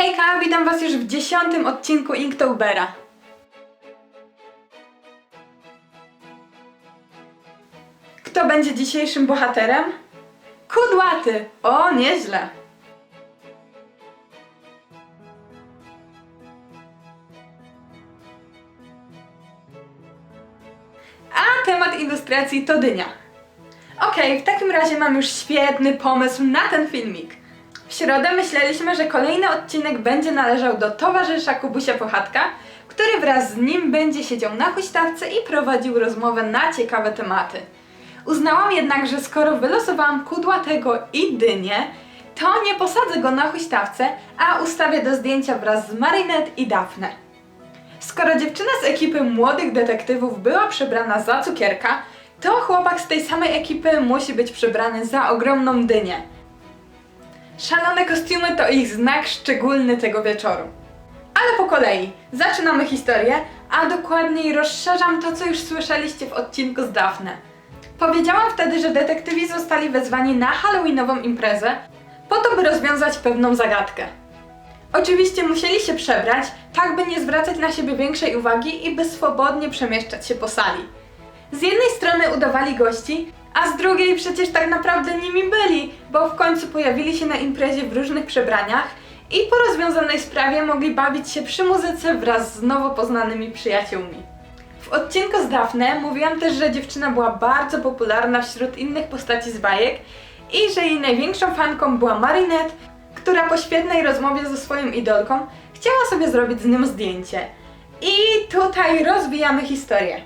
Hejka, witam was już w dziesiątym odcinku Inktobera. Kto będzie dzisiejszym bohaterem? Kudłaty! O, nieźle! A temat ilustracji to dynia. Okej, w takim razie mam już świetny pomysł na ten filmik. W środę myśleliśmy, że kolejny odcinek będzie należał do towarzysza Kubusia Pochatka, który wraz z nim będzie siedział na huśtawce i prowadził rozmowę na ciekawe tematy. Uznałam jednak, że skoro wylosowałam kudłatego i dynię, to nie posadzę go na huśtawce, a ustawię do zdjęcia wraz z Marinette i Daphne. Skoro dziewczyna z ekipy młodych detektywów była przebrana za cukierka, to chłopak z tej samej ekipy musi być przebrany za ogromną dynię. Szalone kostiumy to ich znak szczególny tego wieczoru. Ale po kolei, zaczynamy historię, a dokładniej rozszerzam to, co już słyszeliście w odcinku z Daphne. Powiedziałam wtedy, że detektywi zostali wezwani na halloweenową imprezę, po to, by rozwiązać pewną zagadkę. Oczywiście musieli się przebrać, tak by nie zwracać na siebie większej uwagi i by swobodnie przemieszczać się po sali. Z jednej strony udawali gości, a z drugiej przecież tak naprawdę nimi byli, bo w końcu pojawili się na imprezie w różnych przebraniach i po rozwiązanej sprawie mogli bawić się przy muzyce wraz z nowo poznanymi przyjaciółmi. W odcinku z Daphne mówiłam też, że dziewczyna była bardzo popularna wśród innych postaci z bajek i że jej największą fanką była Marinette, która po świetnej rozmowie ze swoją idolką chciała sobie zrobić z nią zdjęcie. I tutaj rozwijamy historię.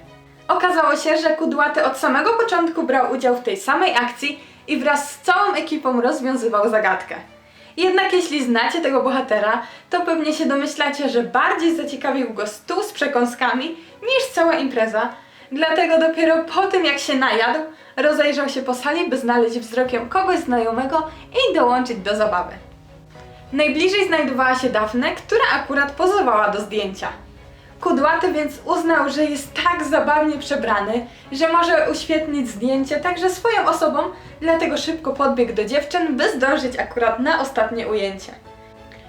Okazało się, że Kudłaty od samego początku brał udział w tej samej akcji i wraz z całą ekipą rozwiązywał zagadkę. Jednak jeśli znacie tego bohatera, to pewnie się domyślacie, że bardziej zaciekawił go stół z przekąskami niż cała impreza. Dlatego dopiero po tym jak się najadł, rozejrzał się po sali, by znaleźć wzrokiem kogoś znajomego i dołączyć do zabawy. Najbliżej znajdowała się Dafne, która akurat pozowała do zdjęcia. Kudłaty więc uznał, że jest tak zabawnie przebrany, że może uświetnić zdjęcie także swoją osobą, dlatego szybko podbiegł do dziewczyn, by zdążyć akurat na ostatnie ujęcie.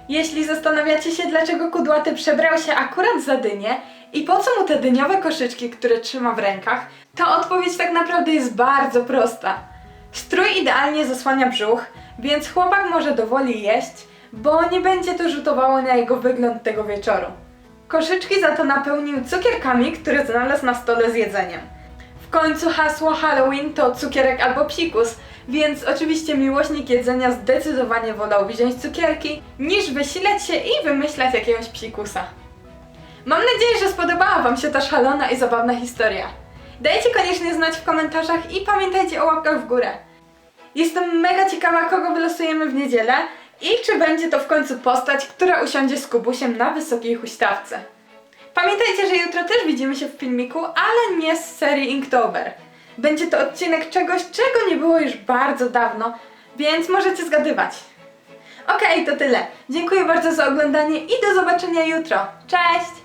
Jeśli zastanawiacie się, dlaczego Kudłaty przebrał się akurat za dynię i po co mu te dyniowe koszyczki, które trzyma w rękach, to odpowiedź tak naprawdę jest bardzo prosta. Strój idealnie zasłania brzuch, więc chłopak może dowoli jeść, bo nie będzie to rzutowało na jego wygląd tego wieczoru. Koszyczki za to napełnił cukierkami, które znalazł na stole z jedzeniem. W końcu hasło Halloween to cukierek albo psikus, więc oczywiście miłośnik jedzenia zdecydowanie wolał wziąć cukierki, niż wysilać się i wymyślać jakiegoś psikusa. Mam nadzieję, że spodobała Wam się ta szalona i zabawna historia. Dajcie koniecznie znać w komentarzach i pamiętajcie o łapkach w górę. Jestem mega ciekawa, kogo wylosujemy w niedzielę i czy będzie to w końcu postać, która usiądzie z Kubusiem na wysokiej huśtawce. Pamiętajcie, że jutro też widzimy się w filmiku, ale nie z serii Inktober. Będzie to odcinek czegoś, czego nie było już bardzo dawno, więc możecie zgadywać. Okej, to tyle. Dziękuję bardzo za oglądanie i do zobaczenia jutro. Cześć!